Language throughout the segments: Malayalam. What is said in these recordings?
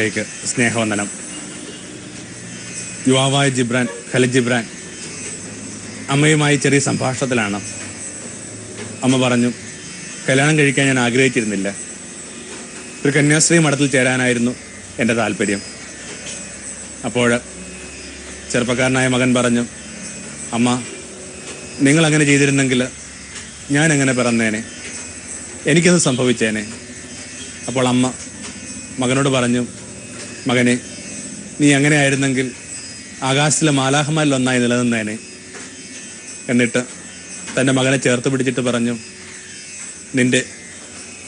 പ്രസിദ്ധീകരണത്തിലേക്ക് സ്നേഹവന്ദനം. യുവാവായ ജിബ്രാൻ ഖലിദ് ജിബ്രാൻ അമ്മയുമായി ചെറിയ സംഭാഷണത്തിലാണ്. അമ്മ പറഞ്ഞു കല്യാണം കഴിക്കാൻ ഞാൻ ആഗ്രഹിച്ചിരുന്നില്ല. ഒരു കന്യാസ്ത്രീ മഠത്തിൽ ചേരാനായിരുന്നു എന്റെ താല്പര്യം. അപ്പോൾ ചെറുപ്പക്കാരനായ മകൻ പറഞ്ഞു അമ്മ നിങ്ങൾ അങ്ങനെ ചെയ്തിരുന്നെങ്കിൽ ഞാൻ എങ്ങനെ പിറന്നേനെ? എനിക്കത് സംഭവിച്ചേനെ. അപ്പോൾ അമ്മ മകനോട് പറഞ്ഞു മകനെ നീ അങ്ങനെയായിരുന്നെങ്കിൽ ആകാശത്തിലെ മാലാഹമാരിൽ ഒന്നായി നിലനിന്നേനെ. എന്നിട്ട് തന്റെ മകനെ ചേർത്ത് പിടിച്ചിട്ട് പറഞ്ഞു നിന്റെ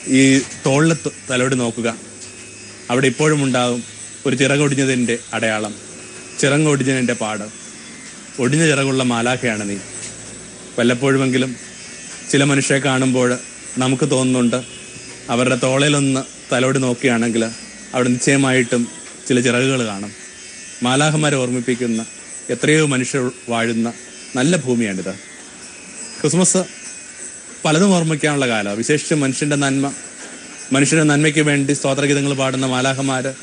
ഈ തോളിലെ തലോടി നോക്കുക. അവിടെ ഇപ്പോഴും ഉണ്ടാകും ഒരു ചിറകൊടിഞ്ഞതിന്റെ അടയാളം. ചിറങ്ങൊടിഞ്ഞതിന്റെ പാട്. ഒടിഞ്ഞ ചിറകുള്ള മാലാഖയാണ് നീ. വല്ലപ്പോഴുമെങ്കിലും ചില മനുഷ്യരെ കാണുമ്പോൾ നമുക്ക് തോന്നുന്നുണ്ട് അവരുടെ തോളയിലൊന്ന് തലോടി നോക്കുകയാണെങ്കിൽ അവിടെ നിശ്ചയമായിട്ടും ചില ചിറകുകൾ കാണും. മാലാഹമാരെ ഓർമ്മിപ്പിക്കുന്ന എത്രയോ മനുഷ്യർ വാഴുന്ന നല്ല ഭൂമിയാണിത്. ക്രിസ്മസ് പലതും ഓർമ്മിക്കാനുള്ള കാലമാണ്. വിശേഷിച്ച് മനുഷ്യന്റെ നന്മ മനുഷ്യന്റെ നന്മയ്ക്ക് വേണ്ടി സ്തോത്രഗീതങ്ങൾ പാടുന്ന മാലാഹമാർ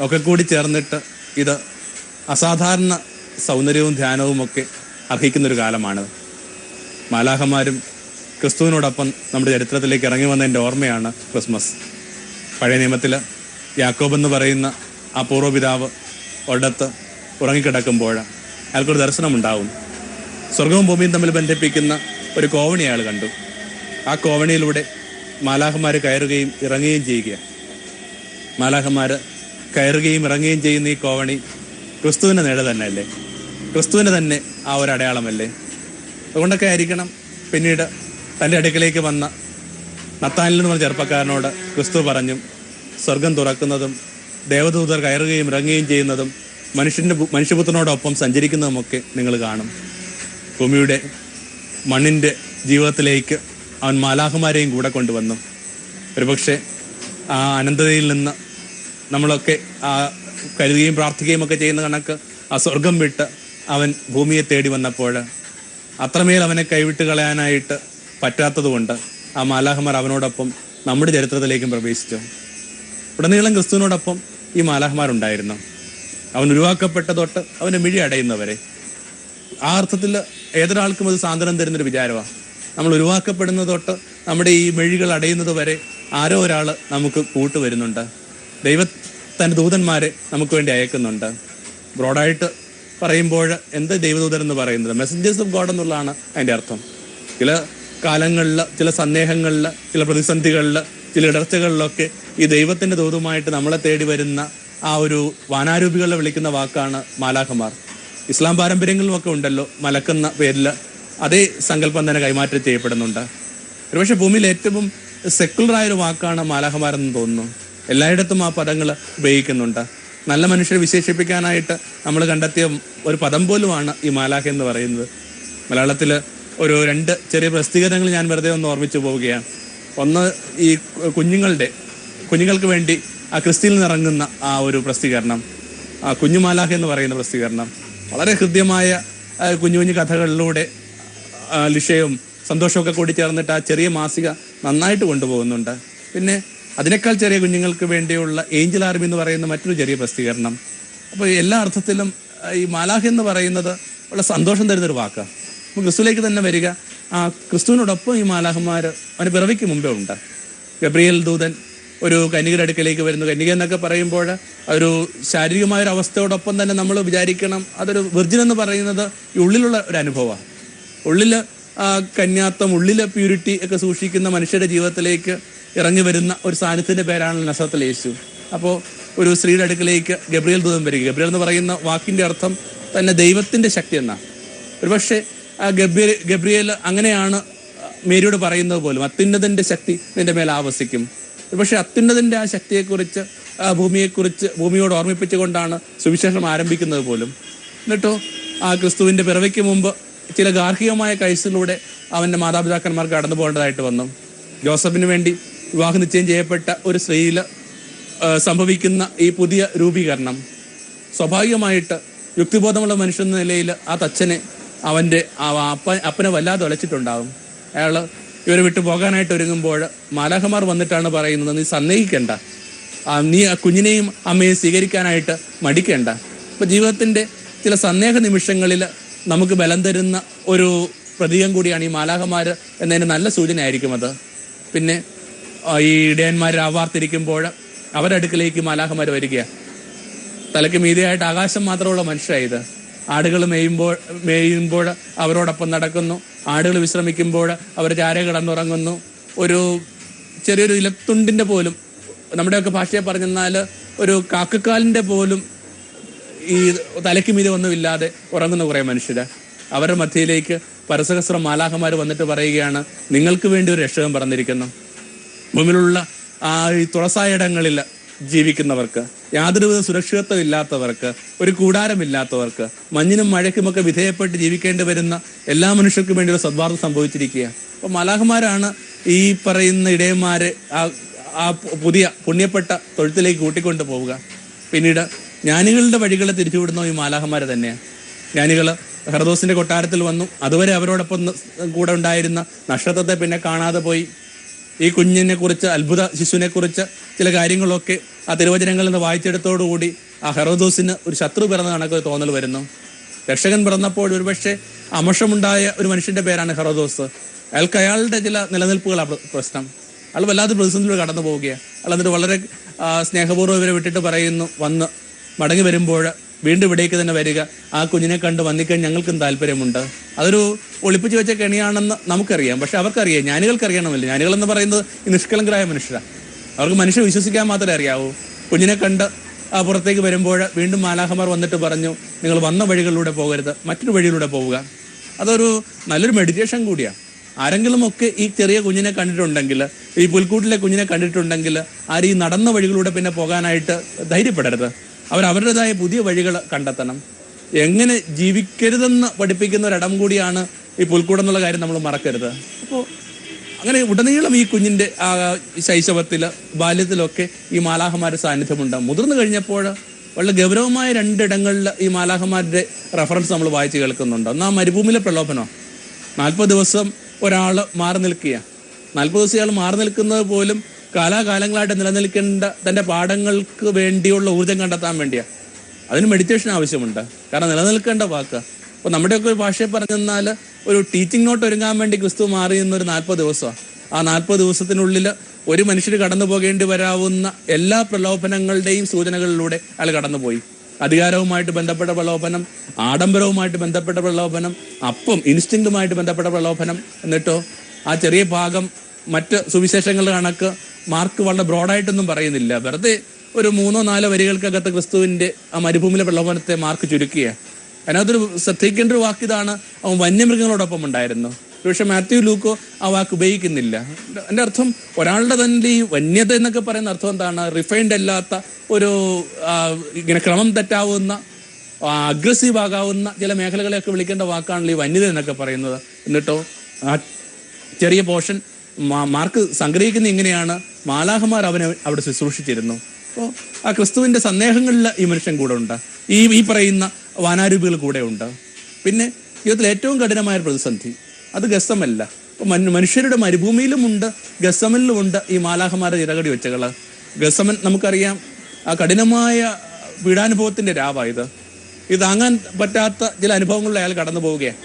ഒക്കെ കൂടി ചേർന്നിട്ട് ഇത് അസാധാരണ സൗന്ദര്യവും ധ്യാനവും ഒക്കെ അർഹിക്കുന്നൊരു കാലമാണ്. മാലാഹമാരും ക്രിസ്തുവിനോടൊപ്പം നമ്മുടെ ചരിത്രത്തിലേക്ക് ഇറങ്ങി വന്നതിന്റെ ഓർമ്മയാണ് ക്രിസ്മസ്. പഴയ നിയമത്തിൽ യാക്കോബ് എന്ന് പറയുന്ന ആ പൂർവപിതാവ് ഒരിടത്ത് ഉറങ്ങിക്കിടക്കുമ്പോൾ അയാൾക്കൊരു ദർശനമുണ്ടാവും. സ്വർഗവും ഭൂമിയും തമ്മിൽ ബന്ധിപ്പിക്കുന്ന ഒരു കോവണി അയാൾ കണ്ടു. ആ കോവണിയിലൂടെ മാലാഹന്മാർ കയറുകയും ഇറങ്ങുകയും ചെയ്യുക. മാലാഹന്മാർ കയറുകയും ഇറങ്ങുകയും ചെയ്യുന്ന ഈ കോവണി ക്രിസ്തുവിന്റെ നേടെ തന്നെ അല്ലേ ക്രിസ്തുവിന്റെ തന്നെ ആ ഒരു അടയാളമല്ലേ? അതുകൊണ്ടൊക്കെ ആയിരിക്കണം പിന്നീട് തന്റെ അടുക്കലേക്ക് വന്ന നത്താനിൽ നിന്ന് പറഞ്ഞ ചെറുപ്പക്കാരനോട് ക്രിസ്തു പറഞ്ഞു സ്വർഗം തുറക്കുന്നതും ദേവദൂതർ കയറുകയും ഇറങ്ങുകയും ചെയ്യുന്നതും മനുഷ്യന്റെ മനുഷ്യപുത്രനോടൊപ്പം സഞ്ചരിക്കുന്നതുമൊക്കെ നിങ്ങൾ കാണും. ഭൂമിയുടെ മണ്ണിന്റെ ജീവിതത്തിലേക്ക് അവൻ മാലാഹമാരെയും കൂടെ കൊണ്ടുവന്നു. ഒരുപക്ഷെ ആ അനന്തതയിൽ നിന്ന് നമ്മളൊക്കെ ആ കരുതുകയും പ്രാർത്ഥിക്കുകയും ഒക്കെ ചെയ്യുന്ന കണക്ക് ആ സ്വർഗം വിട്ട് അവൻ ഭൂമിയെ തേടി വന്നപ്പോൾ അത്രമേൽ അവനെ കൈവിട്ട് കളയാനായിട്ട് പറ്റാത്തതുകൊണ്ട് ആ മാലാഹമാർ അവനോടൊപ്പം നമ്മുടെ ചരിത്രത്തിലേക്കും പ്രവേശിച്ചു. ഉടനീളം ക്രിസ്തുവിനോടൊപ്പം ഈ മാലാഹമാരുണ്ടായിരുന്നു അവൻ ഉരുവാക്കപ്പെട്ട തൊട്ട് അവന്റെ മിഴി അടയുന്നവരെ. ആ അർത്ഥത്തിൽ ഏതൊരാൾക്കും അത് സാന്ത്വനം തരുന്നൊരു വിചാരമാണ് നമ്മൾ ഉരുവാക്കപ്പെടുന്ന തൊട്ട് നമ്മുടെ ഈ മെഴികൾ അടയുന്നത് വരെ ആരോ ഒരാൾ നമുക്ക് കൂട്ടുവരുന്നുണ്ട് ദൈവ തന്റെ ദൂതന്മാരെ നമുക്ക് വേണ്ടി അയക്കുന്നുണ്ട്. ബ്രോഡായിട്ട് പറയുമ്പോൾ എന്ത് ദൈവദൂതൻ എന്ന് പറയുന്നത്? മെസ്സഞ്ചേഴ്സ് ഓഫ് ഗോഡ് എന്നുള്ളതാണ് അതിന്റെ അർത്ഥം. ചില കാലങ്ങളിൽ ചില സന്ദേഹങ്ങളിൽ ചില പ്രതിസന്ധികളിൽ ചില ഇടർച്ചകളിലൊക്കെ ഈ ദൈവത്തിന്റെ ദൂതുമായിട്ട് നമ്മളെ തേടി വരുന്ന ആ ഒരു വാനാരൂപികളെ വിളിക്കുന്ന വാക്കാണ് മാലാഖമാർ. ഇസ്ലാം പാരമ്പര്യങ്ങളിലുമൊക്കെ ഉണ്ടല്ലോ മലക്കുന്ന പേരിൽ അതേ സങ്കല്പം തന്നെ കൈമാറ്റം ചെയ്യപ്പെടുന്നുണ്ട്. ഒരുപക്ഷെ ഭൂമിയിൽ ഏറ്റവും സെക്കുലറായ ഒരു വാക്കാണ് മാലാഖമാർ എന്ന് തോന്നുന്നു. എല്ലായിടത്തും ആ പദങ്ങൾ ഉപയോഗിക്കുന്നുണ്ട്. നല്ല മനുഷ്യരെ വിശേഷിപ്പിക്കാനായിട്ട് നമ്മൾ കണ്ടെത്തിയ ഒരു പദം പോലുമാണ് ഈ മാലാഖ എന്ന് പറയുന്നത്. മലയാളത്തിൽ ഒരു രണ്ട് ചെറിയ പ്രസിദ്ധീകരണങ്ങൾ ഞാൻ വെറുതെ ഒന്ന് ഓർമ്മിച്ചു പോവുകയാണ്. ഒന്ന് ഈ കുഞ്ഞുങ്ങളുടെ കുഞ്ഞുങ്ങൾക്ക് വേണ്ടി ആ ക്രിസ്തിയിൽ നിന്നിറങ്ങുന്ന ആ ഒരു പ്രസിദ്ധീകരണം ആ കുഞ്ഞുമാലാഹ എന്ന് പറയുന്ന പ്രസിദ്ധീകരണം വളരെ ഹൃദ്യമായ കുഞ്ഞു കുഞ്ഞു കഥകളിലൂടെ ലിഷയും സന്തോഷമൊക്കെ കൂടി ചേർന്നിട്ട് ആ ചെറിയ മാസിക നന്നായിട്ട് കൊണ്ടുപോകുന്നുണ്ട്. പിന്നെ അതിനേക്കാൾ ചെറിയ കുഞ്ഞുങ്ങൾക്ക് വേണ്ടിയുള്ള ഏഞ്ചൽ ആർമി എന്ന് പറയുന്ന മറ്റൊരു ചെറിയ പ്രസിദ്ധീകരണം. അപ്പോൾ എല്ലാ അർത്ഥത്തിലും ഈ മാലാഹ എന്ന് പറയുന്നത് വളരെ സന്തോഷം തരുന്നൊരു വാക്കാണ് ക്രിസ്തുലേക്ക് തന്നെ വരിക ആ ക്രിസ്തുവിനോടൊപ്പം ഈ മാലാഹന്മാർ അവന് പിറവിക്ക് മുമ്പേ ഉണ്ട്. ഗബ്രിയൽ ദൂതൻ ഒരു കന്യകയുടെ അടുക്കലേക്ക് വരുന്നു. കന്യക എന്നൊക്കെ പറയുമ്പോൾ ഒരു ശാരീരികമായ ഒരു അവസ്ഥയോടൊപ്പം തന്നെ നമ്മൾ വിചാരിക്കണം. അതൊരു വിർജിൻ എന്ന് പറയുന്നത് ഈ ഉള്ളിലുള്ള ഒരു അനുഭവമാണ്. ഉള്ളിൽ കന്യാത്വം ഉള്ളിലെ പ്യൂരിറ്റി ഒക്കെ സൂക്ഷിക്കുന്ന മനുഷ്യരുടെ ജീവിതത്തിലേക്ക് ഇറങ്ങി വരുന്ന ഒരു സാന്നിധ്യത്തിന്റെ പേരാണ് നസത്തിൽ യേശു. അപ്പോൾ ഒരു സ്ത്രീയുടെ അടുക്കലേക്ക് ഗബ്രിയൽ ദൂതം വരിക. ഗബ്രിയൽ എന്ന് പറയുന്ന വാക്കിന്റെ അർത്ഥം തന്നെ ദൈവത്തിന്റെ ശക്തി എന്നാണ്. ഒരുപക്ഷെ ആ ഗബ്രിയൽ അങ്ങനെയാണ് മേരിയോട് പറയുന്നത് പോലും. അത്യുന്നതന്റെ ശക്തി നിന്റെ മേൽ ആവസിക്കും. പക്ഷെ അത്യുന്നതന്റെ ആ ശക്തിയെക്കുറിച്ച് ഭൂമിയെക്കുറിച്ച് ഭൂമിയോട് ഓർമ്മിപ്പിച്ചുകൊണ്ടാണ് സുവിശേഷം ആരംഭിക്കുന്നത് പോലും. എന്നിട്ടോ ആ ക്രിസ്തുവിന്റെ പിറവയ്ക്ക് മുമ്പ് ചില ഗാർഹികമായ കഴിച്ചിലൂടെ അവന്റെ മാതാപിതാക്കന്മാർ കടന്നു പോകേണ്ടതായിട്ട് വന്നു. ജോസഫിന് വേണ്ടി വിവാഹ നിശ്ചയം ചെയ്യപ്പെട്ട ഒരു സ്ത്രീയിൽ സംഭവിക്കുന്ന ഈ പുതിയ രൂപീകരണം. സ്വാഭാവികമായിട്ട് യുക്തിബോധമുള്ള മനുഷ്യൻ എന്ന നിലയിൽ ആ തച്ചനെ അവന്റെ അപ്പ അപ്പനെ വല്ലാതെ ഒലച്ചിട്ടുണ്ടാവും. അയാൾ ഇവരെ വിട്ടു പോകാനായിട്ട് ഒരുങ്ങുമ്പോൾ മാലാഹമാർ വന്നിട്ടാണ് പറയുന്നത് നീ സന്ദേഹിക്കണ്ട. നീ ആ കുഞ്ഞിനെയും അമ്മയെയും സ്വീകരിക്കാനായിട്ട് മടിക്കേണ്ട. അപ്പം ജീവിതത്തിന്റെ ചില സന്ദേഹ നിമിഷങ്ങളിൽ നമുക്ക് ബലം തരുന്ന ഒരു പ്രതീകം കൂടിയാണ് ഈ മാലാഹമാർ എന്നതിന് നല്ല സൂചനയായിരിക്കും അത്. പിന്നെ ഈ ഇടയന്മാർ ആവാർത്തിരിക്കുമ്പോൾ അവരടുക്കിലേക്ക് മാലാഹമാർ വരികയാണ്. തലയ്ക്ക് മീതിയായിട്ട് ആകാശം മാത്രമുള്ള മനുഷ്യരായത് ആടുകൾ മേയുമ്പോൾ മേയുമ്പോൾ അവരോടൊപ്പം നടക്കുന്നു. ആടുകൾ വിശ്രമിക്കുമ്പോൾ അവർ ചാര കിടന്നുറങ്ങുന്നു. ഒരു ചെറിയൊരു ഇലത്തുണ്ടിന്റെ പോലും നമ്മുടെയൊക്കെ ഭാഷയെ പറഞ്ഞെന്നാൽ ഒരു കാക്കക്കാലിന്റെ പോലും ഈ തലയ്ക്ക് മീതെ ഉറങ്ങുന്ന കുറേ മനുഷ്യർ. അവരുടെ മധ്യയിലേക്ക് പരസഹസ്ര മാലാഹമാർ വന്നിട്ട് പറയുകയാണ് നിങ്ങൾക്ക് വേണ്ടി ഒരു രക്ഷകൻ പറഞ്ഞിരിക്കുന്നു. ഭൂമിയിലുള്ള ആ ഈ തുറസായ ഇടങ്ങളിൽ ജീവിക്കുന്നവർക്ക് യാതൊരുവിധ സുരക്ഷിതത്വം ഇല്ലാത്തവർക്ക് ഒരു കൂടാരമില്ലാത്തവർക്ക് മഞ്ഞിനും മഴയ്ക്കുമൊക്കെ വിധേയപ്പെട്ട് ജീവിക്കേണ്ടി വരുന്ന എല്ലാ മനുഷ്യർക്കും വേണ്ടി ഒരു സദ്വാർത്ത സംഭവിച്ചിരിക്കുക അപ്പൊ മലാഹമാരാണ് ഈ പറയുന്ന ഇടയന്മാരെ ആ ആ പുതിയ പുണ്യപ്പെട്ട തൊഴുത്തിലേക്ക് കൂട്ടിക്കൊണ്ടു പോവുക. പിന്നീട് ജ്ഞാനികളുടെ വഴികളെ തിരിച്ചുവിടുന്ന ഈ മാലാഹമാരെ തന്നെയാണ്. ജ്ഞാനികൾ ഹർദോസിന്റെ കൊട്ടാരത്തിൽ വന്നു. അതുവരെ അവരോടൊപ്പം കൂടെ ഉണ്ടായിരുന്ന നക്ഷത്രത്തെ പിന്നെ കാണാതെ പോയി. ഈ കുഞ്ഞിനെ കുറിച്ച് അത്ഭുത ശിശുവിനെ കുറിച്ച് ചില കാര്യങ്ങളൊക്കെ ആ തിരുവചനങ്ങളിൽ നിന്ന് വായിച്ചെടുത്തോടുകൂടി ആ ഹെറോദോസിന് ഒരു ശത്രു പിറന്ന തോന്നൽ വരുന്നു. രക്ഷകൻ പിറന്നപ്പോൾ ഒരുപക്ഷെ അമർഷമുണ്ടായ ഒരു മനുഷ്യന്റെ പേരാണ് ഹെറോദോസ്. അയാൾക്ക് അയാളുടെ ചില നിലനിൽപ്പുകളാണ് പ്രശ്നം. അയാൾ വല്ലാത്ത പ്രതിസന്ധിയിലൂടെ കടന്നു പോവുകയാണ് അയാൾ എന്നിട്ട് വളരെ സ്നേഹപൂർവം ഇവരെ വിട്ടിട്ട് പറയുന്നു വന്ന് മടങ്ങി വരുമ്പോൾ വീണ്ടും ഇവിടേക്ക് തന്നെ വരിക. ആ കുഞ്ഞിനെ കണ്ട് വന്നിക്കാൻ ഞങ്ങൾക്കും താല്പര്യമുണ്ട്. അതൊരു ഒളിപ്പിച്ചു വെച്ച കെണിയാണെന്ന് നമുക്കറിയാം. പക്ഷെ അവർക്കറിയാം. ജ്ഞാനികൾക്ക് അറിയണമല്ലോ ജ്ഞാനികൾ എന്ന് പറയുന്നത് നിഷ്കളങ്കരായ മനുഷ്യരാണ് അവർക്ക് മനുഷ്യ വിശ്വസിക്കാൻ മാത്രമേ അറിയാവൂ. കുഞ്ഞിനെ കണ്ട് ആ പുറത്തേക്ക് വരുമ്പോൾ വീണ്ടും മാലാഹമാർ വന്നിട്ട് പറഞ്ഞു നിങ്ങൾ വന്ന വഴികളിലൂടെ പോകരുത്. മറ്റൊരു വഴിയിലൂടെ പോവുക. അതൊരു നല്ലൊരു മെഡിറ്റേഷൻ കൂടിയാണ് ആരെങ്കിലും ഒക്കെ ഈ ചെറിയ കുഞ്ഞിനെ കണ്ടിട്ടുണ്ടെങ്കിൽ ഈ പുൽക്കൂട്ടിലെ കുഞ്ഞിനെ കണ്ടിട്ടുണ്ടെങ്കിൽ ആരും ഈ നടന്ന വഴികളിലൂടെ പിന്നെ പോകാനായിട്ട് ധൈര്യപ്പെടരുത്. അവർ അവരുടേതായ പുതിയ വഴികൾ കണ്ടെത്തണം. എങ്ങനെ ജീവിക്കരുതെന്ന് പഠിപ്പിക്കുന്ന ഒരിടം കൂടിയാണ് ഈ പുൽക്കൂടം എന്നുള്ള കാര്യം നമ്മൾ മറക്കരുത്. അപ്പോൾ അങ്ങനെ ഉടനീളം ഈ കുഞ്ഞിന്റെ ശൈശവത്തിൽ ബാല്യത്തിലൊക്കെ ഈ മാലാഹമാരുടെ സാന്നിധ്യമുണ്ട്. മുതിർന്നു കഴിഞ്ഞപ്പോൾ വളരെ ഗൗരവമായ രണ്ടിടങ്ങളിൽ ഈ മാലാഹമാരുടെ റെഫറൻസ് നമ്മൾ വായിച്ച് കേൾക്കുന്നുണ്ട്. ഒന്നാ മരുഭൂമിയിലെ പ്രലോഭനം. നാൽപ്പത് ദിവസം ഒരാൾ മാറി നിൽക്കുക നാൽപ്പത് ദിവസം ഇയാൾ മാറി നിൽക്കുന്നത് പോലും കാലാകാലങ്ങളായിട്ട് നിലനിൽക്കേണ്ട തന്റെ പാഠങ്ങൾക്ക് വേണ്ടിയുള്ള ഊർജം കണ്ടെത്താൻ വേണ്ടിയാ. അതിന് മെഡിറ്റേഷൻ ആവശ്യമുണ്ട്. കാരണം നിലനിൽക്കേണ്ട വാക്ക്. അപ്പോൾ നമ്മുടെയൊക്കെ ഒരു ഭാഷയെ പറഞ്ഞെന്നാൽ ഒരു ടീച്ചിങ് നോട്ട് ഒരുങ്ങാൻ വേണ്ടി ക്രിസ്തു മാറി ഒരു നാൽപ്പത് ദിവസമാണ് ആ നാൽപ്പത് ദിവസത്തിനുള്ളിൽ ഒരു മനുഷ്യർ കടന്നു പോകേണ്ടി വരാവുന്ന എല്ലാ പ്രലോഭനങ്ങളുടെയും സൂചനകളിലൂടെ അയാൾ കടന്നുപോയി. അധികാരവുമായിട്ട് ബന്ധപ്പെട്ട പ്രലോഭനം ആഡംബരവുമായിട്ട് ബന്ധപ്പെട്ട പ്രലോഭനം അപ്പം ഇൻസ്റ്റിങ്റ്റുമായിട്ട് ബന്ധപ്പെട്ട പ്രലോഭനം എന്നിട്ടോ ആ ചെറിയ ഭാഗം മറ്റ് സുവിശേഷങ്ങളുടെ കണക്ക് മാർക്ക് വളരെ ബ്രോഡായിട്ടൊന്നും പറയുന്നില്ല. വെറുതെ ഒരു മൂന്നോ നാലോ വരികൾക്കകത്ത് ക്രിസ്തുവിന്റെ ആ മരുഭൂമിയിലെ പ്രലോഭനത്തെ മാർക്ക് ചുരുക്കിയ. അതിനകത്തൊരു ശ്രദ്ധിക്കേണ്ട ഒരു വാക്ക് ഇതാണ് അവൻ വന്യമൃഗങ്ങളോടൊപ്പം ഉണ്ടായിരുന്നു. പക്ഷെ മാത്യു ലൂക്കോ ആ വാക്ക് ഉപയോഗിക്കുന്നില്ല. എന്റെ അർത്ഥം ഒരാളുടെ തന്നെ ഈ വന്യത എന്നൊക്കെ പറയുന്ന അർത്ഥം എന്താണ്? റിഫൈൻഡ് അല്ലാത്ത ഒരു ഇങ്ങനെ ക്രമം തെറ്റാവുന്ന അഗ്രസീവ് ആകാവുന്ന ചില മേഖലകളെയൊക്കെ വിളിക്കേണ്ട വാക്കാണല്ലോ ഈ വന്യത എന്നൊക്കെ പറയുന്നത്. എന്നിട്ടോ ആ ചെറിയ പോർഷൻ മാർക്ക് സംഗ്രഹിക്കുന്ന ഇങ്ങനെയാണ്. മാലാഹമാർ അവനെ അവിടെ ശുശ്രൂഷിച്ചിരുന്നു. അപ്പോൾ ആ ക്രിസ്തുവിന്റെ സന്ദേഹങ്ങളിൽ ഈ മനുഷ്യൻ കൂടെ ഉണ്ട്. ഈ ഈ പറയുന്ന വാനാരൂപികൾ കൂടെ ഉണ്ട്. പിന്നെ ജീവിതത്തിൽ ഏറ്റവും കഠിനമായ പ്രതിസന്ധി. അത് ഗസമല്ല മനുഷ്യരുടെ മരുഭൂമിയിലുമുണ്ട് ഗസമനിലുമുണ്ട് ഈ മാലാഹമാരുടെ ഇരകടി വെച്ചകൾ ഗസമൻ നമുക്കറിയാം ആ കഠിനമായ പീഡാനുഭവത്തിന്റെ രാവായത് ഇത്. താങ്ങാൻ പറ്റാത്ത ചില അനുഭവങ്ങളിൽ അയാൾ കടന്നു പോവുകയാണ്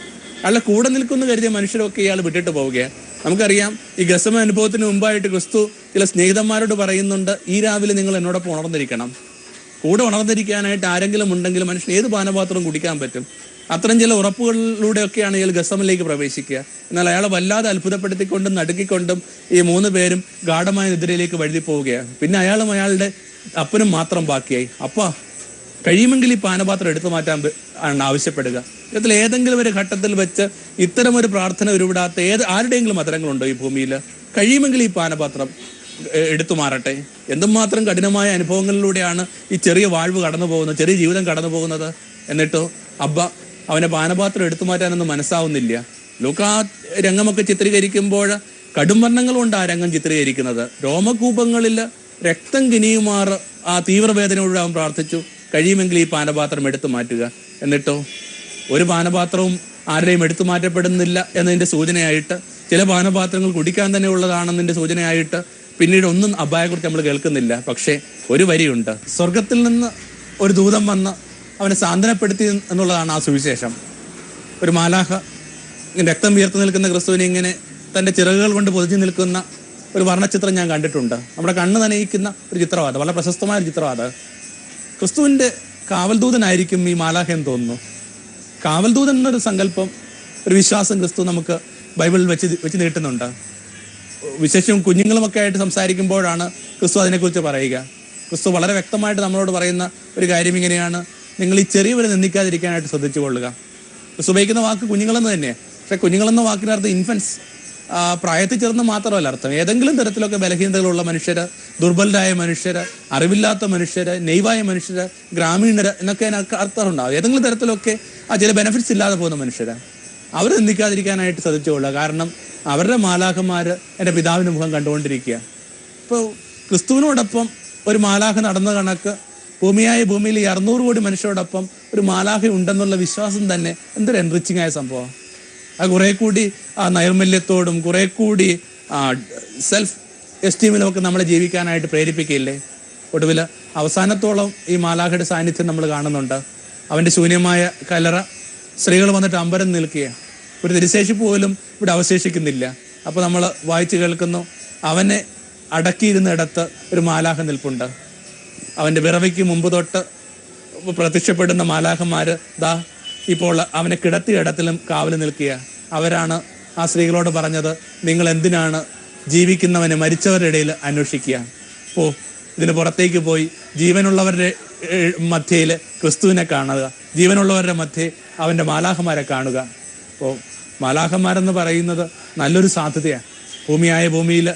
അയാളെ കൂടെ നിൽക്കുന്നു കരുതിയ മനുഷ്യരൊക്കെ ഇയാൾ വിട്ടിട്ട് പോവുകയാണ്. നമുക്കറിയാം ഈ ഗസമ അനുഭവത്തിന് മുമ്പായിട്ട് ക്രിസ്തു ചില സ്നേഹിതന്മാരോട് പറയുന്നുണ്ട് ഈ രാവിലെ നിങ്ങൾ എന്നോടൊപ്പം ഉണർന്നിരിക്കണം. കൂടെ ഉണർന്നിരിക്കാനായിട്ട് ആരെങ്കിലും ഉണ്ടെങ്കിൽ മനുഷ്യൻ ഏത് പാനപാത്രവും കുടിക്കാൻ പറ്റും. അത്തരം ചില ഉറപ്പുകളിലൂടെയൊക്കെയാണ് ഇയാൾ ഗസമിലേക്ക് പ്രവേശിക്കുക. എന്നാൽ അയാളെ വല്ലാതെ അത്ഭുതപ്പെടുത്തിക്കൊണ്ടും നടുക്കിക്കൊണ്ടും ഈ മൂന്ന് പേരും ഗാഠമായ നിദ്രയിലേക്ക് വഴുതി പോവുകയാണ് പിന്നെ അയാളും അയാളുടെ അപ്പനും മാത്രം ബാക്കിയായി. അപ്പാ കഴിയുമെങ്കിൽ ഈ പാനപാത്രം എടുത്തു മാറ്റാൻ ആണ് ആവശ്യപ്പെടുക. ഇതിൽ ഏതെങ്കിലും ഒരു ഘട്ടത്തിൽ വെച്ച് ഇത്തരം ഒരു പ്രാർത്ഥന ഉരുവിടാത്ത ഏത് ആരുടെയെങ്കിലും മതരങ്ങളുണ്ടോ ഈ ഭൂമിയിൽ? കഴിയുമെങ്കിൽ ഈ പാനപാത്രം എടുത്തു മാറട്ടെ. എന്തുമാത്രം കഠിനമായ അനുഭവങ്ങളിലൂടെയാണ് ഈ ചെറിയ വാഴ്വ് കടന്നു പോകുന്നത് ചെറിയ ജീവിതം കടന്നു പോകുന്നത്? എന്നിട്ടോ അബ്ബ അവനെ പാനപാത്രം എടുത്തു മാറ്റാനൊന്നും മനസ്സാവുന്നില്ല. ലൂക്കാ രംഗമൊക്കെ ചിത്രീകരിക്കുമ്പോൾ കടുംവർണങ്ങളുണ്ട് ആ രംഗം ചിത്രീകരിക്കുന്നത്. രോമകൂപങ്ങളിൽ രക്തം കിനിയുമാർ ആ തീവ്രവേദനയോട് അവൻ പ്രാർത്ഥിച്ചു. കഴിയുമെങ്കിൽ ഈ പാനപാത്രം എടുത്തു മാറ്റുക. എന്നിട്ടോ? ഒരു പാനപാത്രവും ആരുടെയും എടുത്തു മാറ്റപ്പെടുന്നില്ല എന്നതിന്റെ സൂചനയായിട്ട് ചില പാനപാത്രങ്ങൾ കുടിക്കാൻ തന്നെ ഉള്ളതാണെന്നതിന്റെ സൂചനയായിട്ട് പിന്നീട് ഒന്നും അപായക്കുറിച്ച് നമ്മൾ കേൾക്കുന്നില്ല. പക്ഷേ ഒരു വരിയുണ്ട്. സ്വർഗത്തിൽ നിന്ന് ഒരു ദൂതം വന്ന് അവനെ സാന്ത്വനപ്പെടുത്തി എന്നുള്ളതാണ് ആ സുവിശേഷം. ഒരു മാലാഹ രക്തം വീർത്തു നിൽക്കുന്ന ക്രിസ്തുവിനെ ഇങ്ങനെ തന്റെ ചിറകുകൾ കൊണ്ട് പൊതിഞ്ഞു നിൽക്കുന്ന ഒരു വർണചിത്രം ഞാൻ കണ്ടിട്ടുണ്ട്. നമ്മുടെ കണ്ണ് നനയിക്കുന്ന ഒരു ചിത്രമാണ് വളരെ പ്രശസ്തമായ ഒരു ചിത്രമാണ് ക്രിസ്തുവിന്റെ കാവൽദൂതനായിരിക്കും ഈ മാലാഹ എന്ന് തോന്നുന്നു. കാവൽദൂതൻ എന്നൊരു സങ്കല്പം ഒരു വിശ്വാസം ക്രിസ്തു നമുക്ക് ബൈബിളിൽ വെച്ച് വെച്ച് നീട്ടുന്നുണ്ട്. വിശേഷം കുഞ്ഞുങ്ങളുമൊക്കെ ആയിട്ട് സംസാരിക്കുമ്പോഴാണ് ക്രിസ്തു അതിനെക്കുറിച്ച് പറയുക. ക്രിസ്തു വളരെ വ്യക്തമായിട്ട് നമ്മളോട് പറയുന്ന ഒരു കാര്യം ഇങ്ങനെയാണ്. നിങ്ങൾ ഈ ചെറിയവരെ നിന്ദിക്കാതിരിക്കാനായിട്ട് ശ്രദ്ധിച്ചു കൊള്ളുക ക്രിസ്തു ഉപയോഗിക്കുന്ന വാക്ക് കുഞ്ഞുങ്ങളെന്ന് തന്നെ പക്ഷെ കുഞ്ഞുങ്ങളെന്ന വാക്കിനർത്ഥം ഇൻഫൻസ് പ്രായത്തിൽ ചേർന്ന് മാത്രമല്ല അർത്ഥം ഏതെങ്കിലും തരത്തിലൊക്കെ ബലഹീനതകളുള്ള മനുഷ്യര് ദുർബലരായ മനുഷ്യര് അറിവില്ലാത്ത മനുഷ്യര് നെയ്വായ മനുഷ്യര് ഗ്രാമീണര് എന്നൊക്കെ അതിനൊക്കെ അർത്ഥമുണ്ടാവും. ഏതെങ്കിലും തരത്തിലൊക്കെ ആ ചില ബെനിഫിറ്റ്സ് ഇല്ലാതെ പോകുന്ന മനുഷ്യര്. അവർ നിന്ദിക്കാതിരിക്കാനായിട്ട് ശ്രദ്ധിച്ചുകൊള്ളുക. കാരണം അവരുടെ മാലാഖന്മാർ എന്റെ പിതാവിന്റെ മുഖം കണ്ടുകൊണ്ടിരിക്കുക. ഇപ്പോൾ ക്രിസ്തുവിനോടൊപ്പം ഒരു മാലാഖ നടന്ന കണക്ക് ഭൂമിയായ ഭൂമിയിൽ ഈ അറുന്നൂറ് കോടി മനുഷ്യരോടൊപ്പം ഒരു മാലാഖ ഉണ്ടെന്നുള്ള വിശ്വാസം തന്നെ എന്തൊരു എൻറിച്ചിങ് ആയ സംഭവം. അത് കുറെ കൂടി ആ നൈർമല്യത്തോടും കുറെ കൂടി ആ സെൽഫ് എസ്റ്റീമിലും ഒക്കെ നമ്മളെ ജീവിക്കാനായിട്ട് പ്രേരിപ്പിക്കില്ലേ ഒടുവിൽ അവസാനത്തോളം ഈ മാലാഖയുടെ സാന്നിധ്യം നമ്മൾ കാണുന്നുണ്ട്. അവന്റെ ശൂന്യമായ കലറ സ്ത്രീകൾ വന്നിട്ട് അമ്പരം നിൽക്കുക ഒരു തിരിശേഷിപ്പ് പോലും ഇവിടെ അവശേഷിക്കുന്നില്ല. അപ്പോൾ നമ്മൾ വായിച്ചു കേൾക്കുന്നു അവനെ അടക്കിയിരുന്നിടത്ത് ഒരു മാലാഖ നിൽപ്പുണ്ട്. അവന്റെ വിറവയ്ക്ക് മുമ്പ് തൊട്ട് പ്രത്യക്ഷപ്പെടുന്ന മാലാഹന്മാർ ദാ ഇപ്പോൾ അവനെ കിടത്തിയ ഇടത്തിലും കാവൽ നിൽക്കുക. അവരാണ് ആ സ്ത്രീകളോട് പറഞ്ഞത് നിങ്ങൾ എന്തിനാണ് ജീവിക്കുന്നവനെ മരിച്ചവരുടെ ഇടയിൽ അന്വേഷിക്കുക? ഓ ഇതിന് പുറത്തേക്ക് പോയി ജീവനുള്ളവരുടെ മധ്യയിൽ ക്രിസ്തുവിനെ കാണുക. ജീവനുള്ളവരുടെ മധ്യേ അവന്റെ മാലാഹമാരെ കാണുക. അപ്പോൾ മാലാഹന്മാരെന്ന് പറയുന്നത് നല്ലൊരു സാധ്യതയാണ് ഭൂമിയായ ഭൂമിയിൽ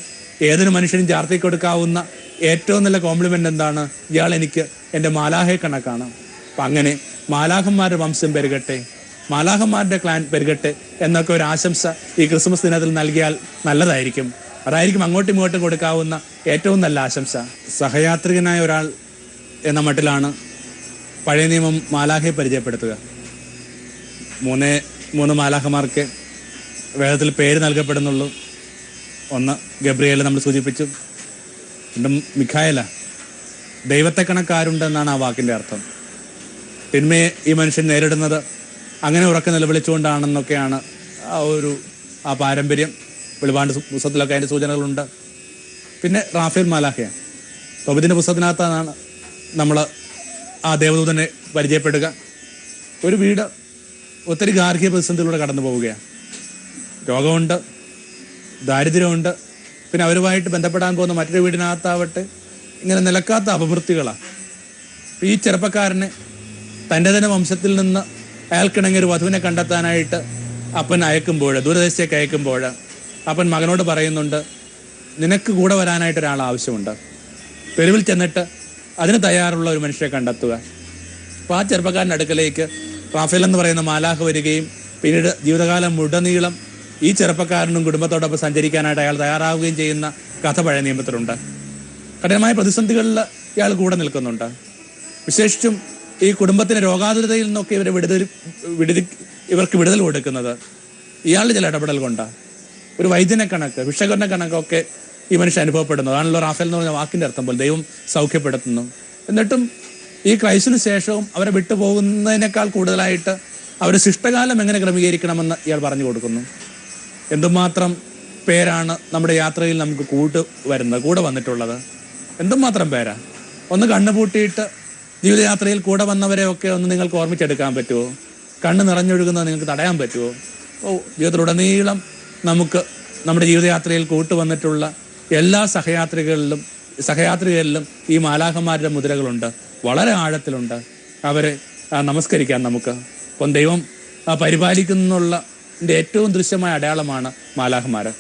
ഏതൊരു മനുഷ്യനും ചാർത്തി കൊടുക്കാവുന്ന ഏറ്റവും നല്ല കോംപ്ലിമെന്റ് എന്താണ്? ഇയാൾ എനിക്ക് എന്റെ മാലാഹയെ കണക്കാണ്. അപ്പം അങ്ങനെ മാലാഖന്മാരുടെ വംശം പെരുകട്ടെ മാലാഖന്മാരുടെ ക്ലാൻ പെരുകട്ടെ എന്നൊക്കെ ഒരു ആശംസ ഈ ക്രിസ്മസ് ദിനത്തിൽ നൽകിയാൽ നല്ലതായിരിക്കും. അതായിരിക്കും അങ്ങോട്ടും ഇങ്ങോട്ടും കൊടുക്കാവുന്ന ഏറ്റവും നല്ല ആശംസ. സഹയാത്രികനായ ഒരാൾ എന്ന മട്ടിലാണ് പഴയ നിയമം മാലാഖയെ പരിചയപ്പെടുത്തുക. മൂന്ന് മൂന്ന് മാലാഖമാർക്ക് വേദത്തിൽ പേര് നൽകപ്പെടുന്നുള്ളൂ. ഒന്ന് ഗബ്രിയേൽ നമ്മൾ സൂചിപ്പിച്ചു. രണ്ടും മിഖായല. ദൈവത്തെ കണക്കാരുണ്ടെന്നാണ് ആ വാക്കിന്റെ അർത്ഥം. തിന്മയെ ഈ മനുഷ്യൻ നേരിടുന്നത് അങ്ങനെ ഉറക്കം നിലവിളിച്ചുകൊണ്ടാണെന്നൊക്കെയാണ് ആ ഒരു ആ പാരമ്പര്യം. വെളിപാണ്ട് പുസ്തകത്തിലൊക്കെ അതിന്റെ സൂചനകളുണ്ട്. പിന്നെ റാഫേൽ മാലാഖയാണ് തൊബിദിന്റെ പുസ്തകത്തിനകത്താണ് നമ്മൾ ആ ദേവദൂതനെ പരിചയപ്പെടുക. ഒരു വീട് ഒത്തിരി ഗാർഹിക പ്രതിസന്ധിയിലൂടെ കടന്നു പോവുകയാണ്. രോഗമുണ്ട് ദാരിദ്ര്യമുണ്ട്. പിന്നെ അവരുമായിട്ട് ബന്ധപ്പെടാൻ പോകുന്ന മറ്റൊരു വീടിനകത്താവട്ടെ ഇങ്ങനെ നിലക്കാത്ത അപവൃത്തികളാണ് ഈ ചെറുപ്പക്കാരനെ തന്റെ തന്നെ വംശത്തിൽ നിന്ന് അയാൾക്കിണങ്ങിയ ഒരു വധുവിനെ കണ്ടെത്താനായിട്ട് അപ്പൻ അയക്കുമ്പോൾ ദൂരദേശത്തേക്ക് അയക്കുമ്പോൾ അപ്പൻ മകനോട് പറയുന്നുണ്ട് നിനക്ക് കൂടെ വരാനായിട്ട് ഒരാൾ ആവശ്യമുണ്ട്. തെരുവിൽ ചെന്നിട്ട് അതിന് തയ്യാറുള്ള ഒരു മനുഷ്യരെ കണ്ടെത്തുക. അപ്പോൾ ആ ചെറുപ്പക്കാരന്റെ അടുക്കലേക്ക് റാഫേൽ എന്ന് പറയുന്ന മാലാഹ് വരികയും പിന്നീട് ജീവിതകാലം മുടനീളം ഈ ചെറുപ്പക്കാരനും കുടുംബത്തോടൊപ്പം സഞ്ചരിക്കാനായിട്ട് അയാൾ തയ്യാറാവുകയും ചെയ്യുന്ന കഥ പഴയ നിയമത്തിലുണ്ട്. കഠിനമായ പ്രതിസന്ധികളിൽ ഇയാൾ കൂടെ നിൽക്കുന്നുണ്ട്. വിശേഷിച്ചും ഈ കുടുംബത്തിന് രോഗാതുരതയിൽ നിന്നൊക്കെ ഇവരെ വിടുതൽ വിടുതി ഇവർക്ക് വിടുതൽ കൊടുക്കുന്നത്. ഇയാളുടെ ചില ഇടപെടൽ കൊണ്ടാണ് ഒരു വൈദ്യനെ കണക്ക് വിഷകരനെ കണക്കൊക്കെ ഈ മനുഷ്യൻ അനുഭവപ്പെടുന്നു അതാണല്ലോ റാഫേൽ എന്ന് പറഞ്ഞ വാക്കിന്റെ അർത്ഥം പോലെ ദൈവം സൗഖ്യപ്പെടുത്തുന്നു. എന്നിട്ടും ഈ ക്രൈസ്റ്റിന് ശേഷവും അവരെ വിട്ടുപോകുന്നതിനേക്കാൾ കൂടുതലായിട്ട് അവർ ശിഷ്ടകാലം എങ്ങനെ ക്രമീകരിക്കണമെന്ന് ഇയാൾ പറഞ്ഞു കൊടുക്കുന്നു. എന്തുമാത്രം പേരാണ് നമ്മുടെ യാത്രയിൽ നമുക്ക് കൂട്ട് വരുന്നത് കൂടെ വന്നിട്ടുള്ളത്? എന്തുമാത്രം പേരാ? ഒന്ന് കണ്ണുപൂട്ടിയിട്ട് ജീവിതയാത്രയിൽ കൂടെ വന്നവരെ ഒക്കെ ഒന്ന് നിങ്ങൾക്ക് ഓർമ്മിച്ചെടുക്കാൻ പറ്റുമോ? കണ്ണ് നിറഞ്ഞൊഴുകുന്നത് നിങ്ങൾക്ക് തടയാൻ പറ്റുമോ? ഓ ജീവിതത്തിലുടനീളം നമുക്ക് നമ്മുടെ ജീവിതയാത്രയിൽ കൂട്ടുവന്നിട്ടുള്ള എല്ലാ സഹയാത്രികളിലും സഹയാത്രികരിലും ഈ മാലാഖന്മാരുടെ മുദ്രകളുണ്ട്. വളരെ ആഴത്തിലുണ്ട്. അവരെ നമസ്കരിക്കാം നമസ്കരിക്കാൻ നമുക്ക്. അപ്പം ദൈവം പരിപാലിക്കുന്നുള്ള ഏറ്റവും ദൃശ്യമായ അടയാളമാണ് മാലാഖമാര്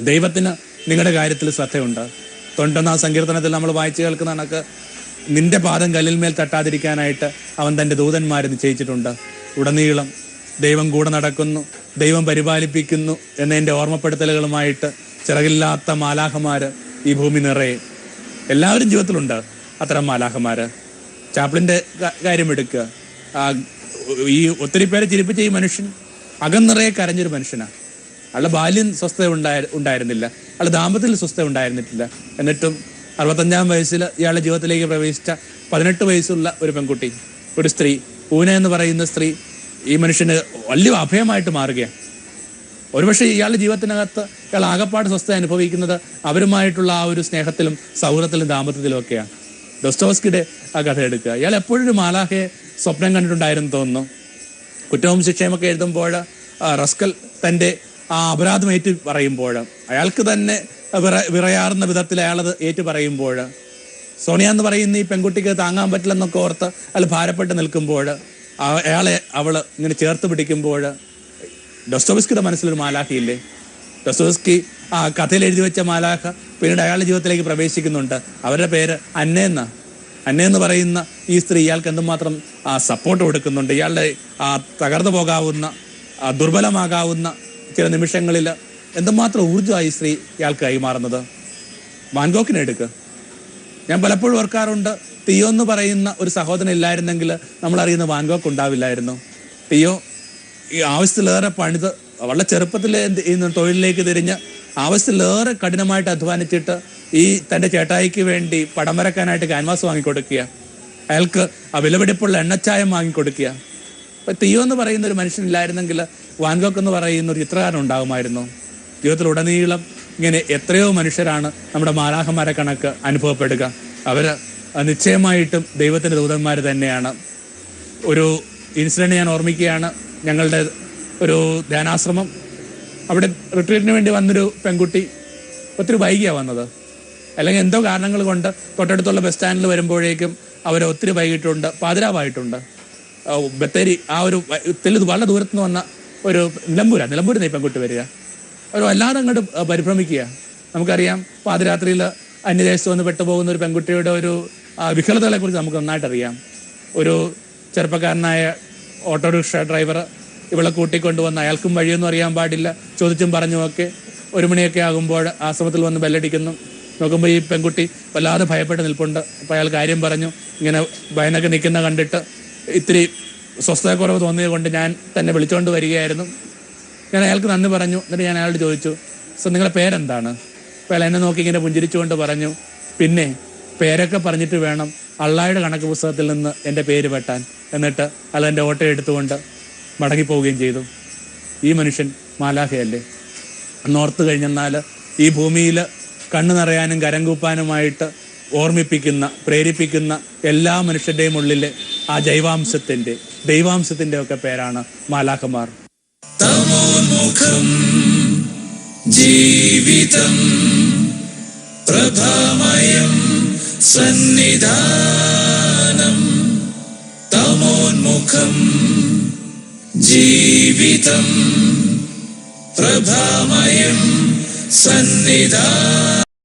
ദൈവത്തിന് നിങ്ങളുടെ കാര്യത്തിൽ ശ്രദ്ധയുണ്ട്. തൊണ്ടെന്ന സങ്കീർത്തനത്തിൽ നമ്മൾ വായിച്ചു കേൾക്കുന്ന കണക്ക് നിന്റെ പാദം കല്ലിന്മേൽ തട്ടാതിരിക്കാനായിട്ട് അവൻ തന്റെ ദൂതന്മാരെ നിശ്ചയിച്ചിട്ടുണ്ട്. ഉടനീളം ദൈവം കൂടെ നടക്കുന്നു ദൈവം പരിപാലിപ്പിക്കുന്നു എന്നതിന്റെ ഓർമ്മപ്പെടുത്തലുകളുമായിട്ട് ചിറകില്ലാത്ത മാലാഹമാർ ഈ ഭൂമി നിറയെ. എല്ലാവരും ജീവിതത്തിലുണ്ട് അത്തരം മാലാഹമാർ ചാപ്പിളിന്റെ കാര്യം എടുക്കുക ഈ ഒത്തിരി പേരെ ചിരിപ്പിച്ച ഈ മനുഷ്യൻ അകം നിറയെ കരഞ്ഞൊരു മനുഷ്യനാണ് അയാളുടെ ബാല്യം സ്വസ്ഥത ഉണ്ടായി ഉണ്ടായിരുന്നില്ല. അയാളുടെ ദാമ്പത്യത്തിൽ സ്വസ്ഥത ഉണ്ടായിരുന്നിട്ടില്ല. എന്നിട്ടും അറുപത്തഞ്ചാം വയസ്സിൽ ഇയാളുടെ ജീവിതത്തിലേക്ക് പ്രവേശിച്ച പതിനെട്ട് വയസ്സുള്ള ഒരു പെൺകുട്ടി ഒരു സ്ത്രീ. ഊന എന്ന് പറയുന്ന സ്ത്രീ ഈ മനുഷ്യന് വലിയ അഭയമായിട്ട് മാറുകയാണ്. ഒരുപക്ഷെ ഇയാളുടെ ജീവിതത്തിനകത്ത് ഇയാൾ ആകപ്പാട് സ്വസ്ഥത അനുഭവിക്കുന്നത് അവരുമായിട്ടുള്ള ആ ഒരു സ്നേഹത്തിലും സൗഹൃദത്തിലും ദാമ്പത്യത്തിലും ഒക്കെയാണ്. ഡൊസ്റ്റോസ്കിയുടെ ആ കഥ എടുക്കുക. ഇയാൾ എപ്പോഴും ഒരു മാലാഹയെ സ്വപ്നം കണ്ടിട്ടുണ്ടായിരുന്നു തോന്നുന്നു. കുറ്റവും ശിക്ഷയുമൊക്കെ എഴുതുമ്പോൾ റസ്കൽ തന്റെ ആ അപരാധമേറ്റ് പറയുമ്പോൾ അയാൾക്ക് തന്നെ വിറ വിറയാറുന്ന വിധത്തിൽ അയാളത് ഏറ്റു പറയുമ്പോൾ സോണിയ എന്ന് പറയുന്ന ഈ പെൺകുട്ടിക്ക് താങ്ങാൻ പറ്റില്ലെന്നൊക്കെ ഓർത്ത് അയാൾ ഭാരപ്പെട്ട് നിൽക്കുമ്പോൾ അയാളെ അവൾ ഇങ്ങനെ ചേർത്ത് പിടിക്കുമ്പോൾ ഡൊസ്റ്റോവിസ്കിയുടെ മനസ്സിലൊരു മാലാഖയില്ലേ? ഡൊസ്റ്റോവിസ്കി ആ കഥയിൽ എഴുതി വെച്ച മാലാഖ പിന്നീട് അയാളുടെ ജീവിതത്തിലേക്ക് പ്രവേശിക്കുന്നുണ്ട്. അവരുടെ പേര് അന്നയെന്ന അന്ന എന്ന് പറയുന്ന ഈ സ്ത്രീ ഇയാൾക്ക് എന്തുമാത്രം ആ സപ്പോർട്ട് കൊടുക്കുന്നുണ്ട്. ഇയാളുടെ ആ തകർന്നു പോകാവുന്ന ദുർബലമാകാവുന്ന ചില നിമിഷങ്ങളിൽ എന്തുമാത്രം ഊർജമായി സ്ത്രീ ഇയാൾക്ക് കൈമാറുന്നത് വാൻഗോക്കിനെ എടുക്കുക ഞാൻ പലപ്പോഴും ഓർക്കാറുണ്ട് തിയോ എന്ന് പറയുന്ന ഒരു സഹോദരൻ ഇല്ലായിരുന്നെങ്കിൽ നമ്മൾ അറിയുന്ന വാൻഗോക്ക് ഉണ്ടാവില്ലായിരുന്നു. തിയോ ഈ ആവശ്യത്തിലേറെ പണിത് വളരെ ചെറുപ്പത്തിൽ ഇന്ന് തൊഴിലിലേക്ക് തിരിഞ്ഞ് ആവശ്യത്തിലേറെ കഠിനമായിട്ട് അധ്വാനിച്ചിട്ട് ഈ തന്റെ ചേട്ടായിക്ക് വേണ്ടി പടം വരക്കാനായിട്ട് ക്യാൻവാസ് വാങ്ങിക്കൊടുക്കുക. അയാൾക്ക് ആ വിലപിടിപ്പുള്ള എണ്ണച്ചായം വാങ്ങിക്കൊടുക്കുക. അപ്പൊ തിയോ എന്ന് പറയുന്ന ഒരു മനുഷ്യനില്ലായിരുന്നെങ്കിൽ വാൻഗോക്ക് എന്ന് പറയുന്ന ഒരു ചിത്രകാരൻ ഉണ്ടാകുമായിരുന്നു. ജീവിതത്തിലുടനീളം ഇങ്ങനെ എത്രയോ മനുഷ്യരാണ് നമ്മുടെ മാലാഹന്മാരെ കണക്ക് അനുഭവപ്പെടുക. അവർ നിശ്ചയമായിട്ടും ദൈവത്തിന്റെ ദൂതന്മാർ തന്നെയാണ്. ഒരു ഇൻസിഡന്റ് ഞാൻ ഓർമ്മിക്കുകയാണ്. ഞങ്ങളുടെ ഒരു ധ്യാനാശ്രമം. അവിടെ റിട്രീറ്റിന് വേണ്ടി വന്നൊരു പെൺകുട്ടി ഒത്തിരി വൈകിയാണ് വന്നത്. അല്ലെങ്കിൽ എന്തോ കാരണങ്ങൾ കൊണ്ട് തൊട്ടടുത്തുള്ള ബസ് സ്റ്റാൻഡിൽ വരുമ്പോഴേക്കും അവർ ഒത്തിരി വൈകിട്ടുണ്ട് പാതിരാവായിട്ടുണ്ട്. ബത്തേരി ആ ഒരു തെല്ലു വളരെ ദൂരത്ത് നിന്ന് വന്ന ഒരു നിലമ്പൂര. നിലമ്പൂരിൽ നിന്ന് പെൺകുട്ടി വരിക. ഒരു വല്ലാതെ അങ്ങോട്ട് പരിഭ്രമിക്കുക. നമുക്കറിയാം പാതിരാത്രിയിൽ അന്യദേശത്ത് വന്ന് പെട്ടുപോകുന്ന ഒരു പെൺകുട്ടിയുടെ ഒരു ആ, കുറിച്ച് നമുക്ക് നന്നായിട്ടറിയാം. ഒരു ചെറുപ്പക്കാരനായ ഓട്ടോറിക്ഷ ഡ്രൈവർ ഇവളെ കൂട്ടിക്കൊണ്ടുവന്ന് അയാൾക്കും വഴിയൊന്നും അറിയാൻ പാടില്ല ചോദിച്ചും പറഞ്ഞുമൊക്കെ ഒരു മണിയൊക്കെ ആകുമ്പോൾ ആശ്രമത്തിൽ വന്ന് ബെല്ലടിക്കുന്നു. നോക്കുമ്പോൾ ഈ പെൺകുട്ടി വല്ലാതെ ഭയപ്പെട്ട് നിൽപ്പുണ്ട്. അപ്പോൾ അയാൾ കാര്യം പറഞ്ഞു ഇങ്ങനെ ഭയന്നൊക്കെ നിൽക്കുന്ന കണ്ടിട്ട് ഇത്തിരി സ്വസ്ഥതക്കുറവ് തോന്നിയത് കൊണ്ട് ഞാൻ തന്നെ വിളിച്ചുകൊണ്ട് വരികയായിരുന്നു. ഞാൻ അയാൾക്ക് നന്ദി പറഞ്ഞു. എന്നിട്ട് ഞാൻ അയാളോട് ചോദിച്ചു സർ നിങ്ങളുടെ പേരെന്താണ്? അപ്പോൾ അയാൾ എന്നെ നോക്കി ഇങ്ങനെ പുഞ്ചിരിച്ചുകൊണ്ട് പറഞ്ഞു പിന്നെ പേരൊക്കെ പറഞ്ഞിട്ട് വേണം അള്ളായുടെ കണക്ക് പുസ്തകത്തിൽ നിന്ന് എന്റെ പേര് വെട്ടാൻ. എന്നിട്ട് അയാൾ എന്റെ ഓട്ടോ എടുത്തുകൊണ്ട് മടങ്ങിപ്പോവുകയും ചെയ്തു. ഈ മനുഷ്യൻ മാലാഹയല്ലേ നോർത്ത് കഴിഞ്ഞെന്നാൽ ഈ ഭൂമിയിൽ കണ്ണു നിറയാനും കരം കൂപ്പാനുമായിട്ട് ഓർമ്മിപ്പിക്കുന്ന പ്രേരിപ്പിക്കുന്ന എല്ലാ മനുഷ്യരുടെയും ഉള്ളിലെ ആ ജൈവാംശത്തിന്റെ ദൈവാംശത്തിന്റെ ഒക്കെ പേരാണ് മാലാഖമാർ. തമോന്മുഖം ജീവിതം പ്രഭാമയം സന്നിധാനം തമോന്മുഖം ജീവിതം പ്രഭാമയം സന്നിധാനം.